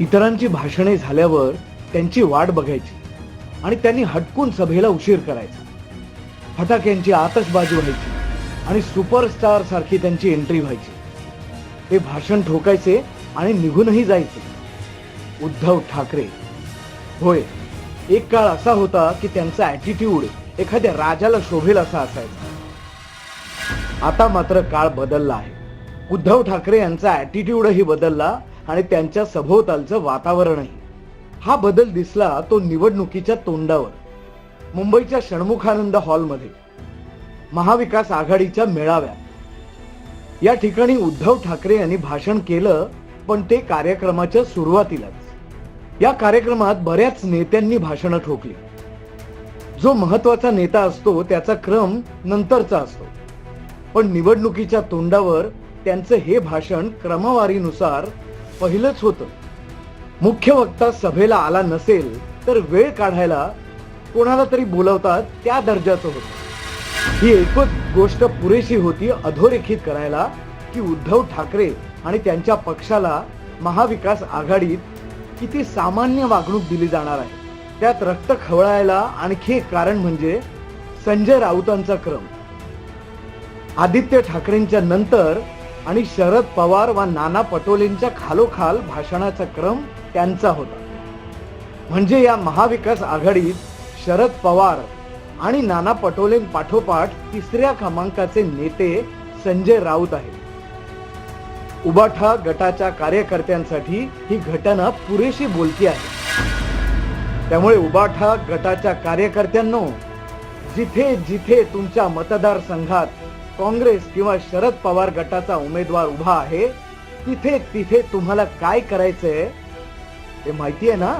इतरांची भाषणे झाल्यावर त्यांची वाट बघायची आणि त्यांनी हटकून सभेला उशीर करायचा. फटाक्यांची आतषबाजी व्हायची आणि सुपरस्टार सारखी त्यांची एंट्री व्हायची. ते भाषण ठोकायचे आणि निघूनही जायचे. उद्धव ठाकरे होय एक काळ असा होता की त्यांचा ॲटिट्यूड एखाद्या राजाला शोभेल असा असायचा. आता मात्र काळ बदलला आहे. उद्धव ठाकरे यांचा ॲटिट्यूडही बदलला आणि त्यांच्या सभोवतालचं वातावरणही. हा बदल दिसला तो निवडणुकीच्या तोंडावर. मुंबईच्या षण्मुखानंद हॉलमध्ये. महाविकास आघाडीच्या मेळाव्यात. या ठिकाणी उद्धव ठाकरे यांनी भाषण केलं पण ते कार्यक्रमाच्या सुरुवातीलाच. या कार्यक्रमात बऱ्याच नेत्यांनी भाषणं ठोकली. जो महत्त्वाचा नेता असतो त्याचा क्रम नंतरचा असतो. पण निवडणुकीच्या तोंडावर त्यांचं हे भाषण क्रमवारीनुसार पहिलंच होतं. मुख्य वक्ता सभेला आला नसेल तर वेळ काढायला कोणाला तरी बोलवतात त्या दर्जाचं होतं. ही एकच गोष्ट पुरेशी होती अधोरेखित करायला की उद्धव ठाकरे आणि त्यांच्या पक्षाला महाविकास आघाडीत किती सामान्य वागणूक दिली जाणार आहे. त्यात रक्त खवळायला आणखी एक कारण म्हणजे संजय राऊतांचा क्रम. आदित्य ठाकरेंच्या नंतर आणि शरद पवार व नाना पटोलेंच्या खालोखाल भाषणाचा क्रम त्यांचा होता. म्हणजे या महाविकास आघाडीत शरद पवार आणि नाना पटोलें पाठोपाठ तिसऱ्या क्रमांकाचे नेते संजय राऊत आहेत. उबाठा गटाच्या कार्यकर्त्यांसाठी ही घटना पुरेशी बोलती आहे. त्यामुळे उबाठा गटाच्या कार्यकर्त्यांनो जिथे जिथे तुमच्या मतदारसंघात काँग्रेस किंवा शरद पवार गटाचा उमेदवार उभा आहे तिथे तिथे तुम्हाला काय करायचंय ते माहिती आहे ना?